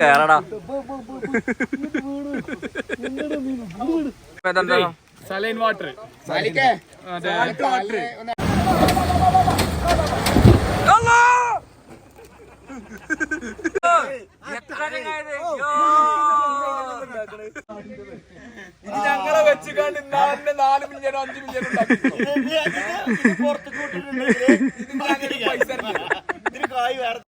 കേറടാ. Saline water. ഞങ്ങളെ വെച്ച് കണ്ട് ഇന്നാളിന്റെ നാല് മില്യൺ അഞ്ച് മില്യൺ ഉണ്ടാക്കി പൈസ ഇറങ്ങി.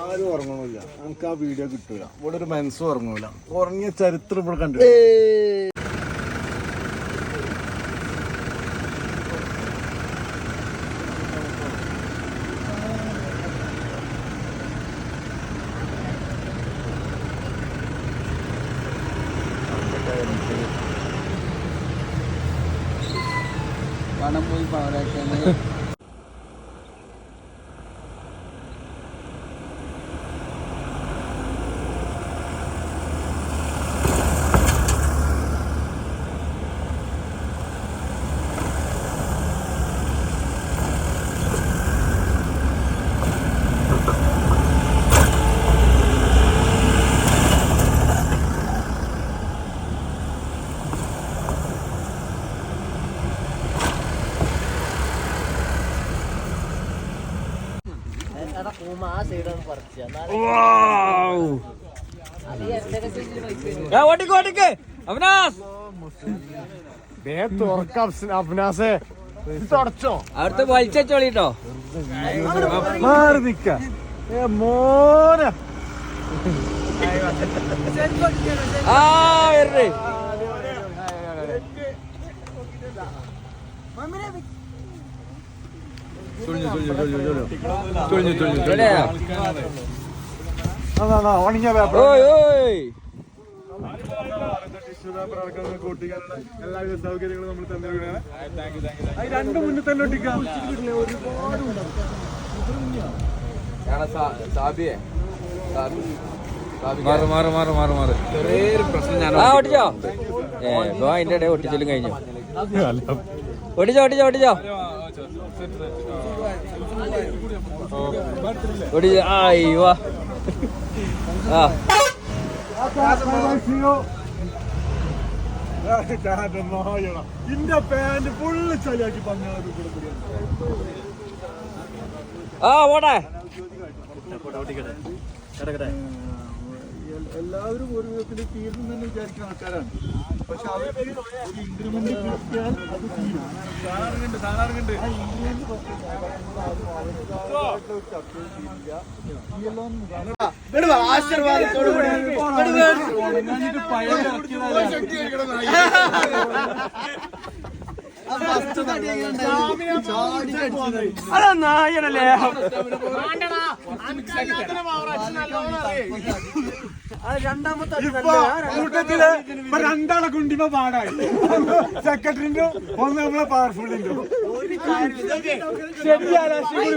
ആരും ഉറങ്ങണില്ല നമുക്ക് ആ വീഡിയോ കിട്ടൂല. ഇവിടെ ഒരു മനസ്സും ഉറങ്ങൂല. ഉറങ്ങിയ ചരിത്രം ഇവിടെ കണ്ടു പണം പോയി പവറാക്കിയാണ് ഓട്ടിക്ക് ഓട്ടിക്ക് അവിനാസ്. തുടച്ചോ അവിടുത്തെ വലിച്ചോളിട്ടോ മാറി നിക്ക. മോനെ. ആ വരേ ഉണങ്ങിയ പേപ്പർ ഓയ് ഓയ് ടിഷ്യൂ പേപ്പർ അടക്കം കൂട്ടിക്കാനുള്ള എല്ലാവിധ സൗകര്യങ്ങളും നമ്മൾ തന്നിരിക്കുകയാണ് രണ്ട് മുന്നിൽ തന്നെ ഒട്ടിക്കാം സാബിയെ. മാറ് മാറ് മാറ് മാറ് മാറ്. ചെറിയൊരു പ്രശ്നം ഞാൻ ഒട്ടിച്ചോ ഏ അതിന്റെ ഇടയിൽ ഒട്ടിച്ചാലും കഴിഞ്ഞു. ഒട്ടിച്ചോ ഒട്ടിച്ചോ ഒട്ടിച്ചോ ഒട്ടിച്ചോ ആ വാ. ആ. ഇന്റെ പാന്റ് ഫുള്ള് ചളിയാക്കി പഞ്ഞാൽ ആ പോട്ടെ എല്ലാവരും ഒരു വിധത്തിൽ തീർന്നു തന്നെ വിചാരിക്കുന്ന ആൾക്കാരാണ്. പക്ഷെ അവർക്ക് ഒരു ഇൻക്രിമെന്റ് കിട്ടിയാൽ അത് തീരും. ആ ഇൻക്രിമെന്റ് ചർച്ചയും തീരില്ല അതാ നായനല്ലേ ഇതെല്ലാം കൂട്ടത്തിൽ ഇപ്പൊ രണ്ടാളെ കുണ്ടിമ പാടായി. സെക്രട്ടറിന്റെ ഒന്ന് നമ്മളെ പവർഫുള്ളിന്റെ ശരിയാണ് അശ്വിനി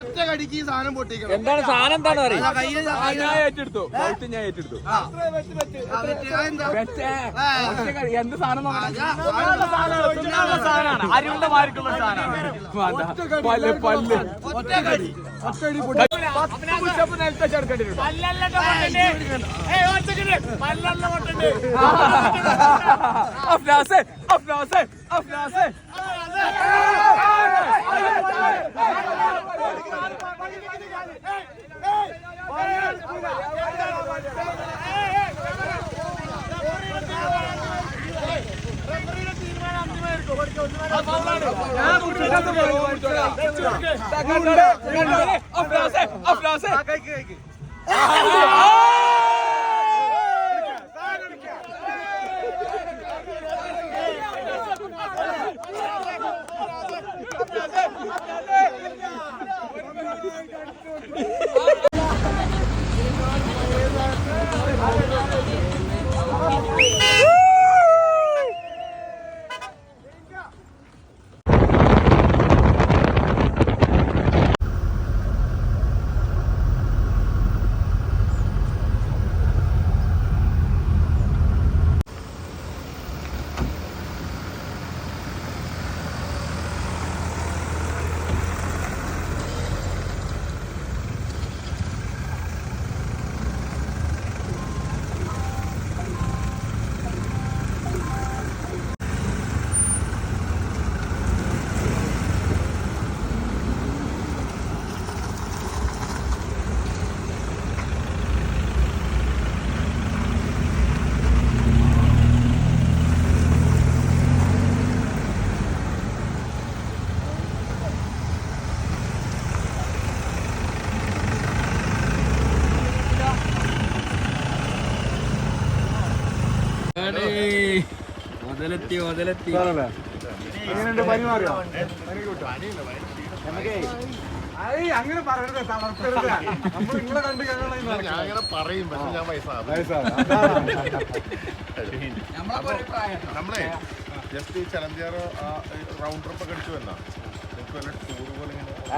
എന്താണ് സാധനം എന്താണ് പറയുക ഞാൻ ഏറ്റെടുത്തു. ഞാൻ ഏറ്റെടുത്തു. എന്ത് സാധനം സാധനമാണ്. അരിയുടെ സാധനമാണ്. പല്ല് പല്ല്. ഒറ്റക്കടി. പത്ത് പുഷപ്പ് നിലത്തെ ചേർക്കേണ്ടി വരും അഫ്നാസെ അഫ്നാസെ അഫ്നാസെ. Aflase, aflase. മുതലെത്തി മുതലെത്തി എങ്ങനെയുണ്ട് പനി മാറിയോ? പനി കൂട്ടോ അയ് അങ്ങനെ പറയരുത് തളർത്തരുത്. നമ്മൾ നിങ്ങളെ കണ്ട് കാണണം ഞാൻ അങ്ങനെ പറയും പക്ഷെ ഞാൻ നമ്മളെ ജസ്റ്റ് ഈ ചലഞ്ചാറ് റൗണ്ട് ട്രിപ്പ് ഒക്കെ അടിച്ചു വന്നാ? വല്ല ടൂർ പോലെ ഇങ്ങനെ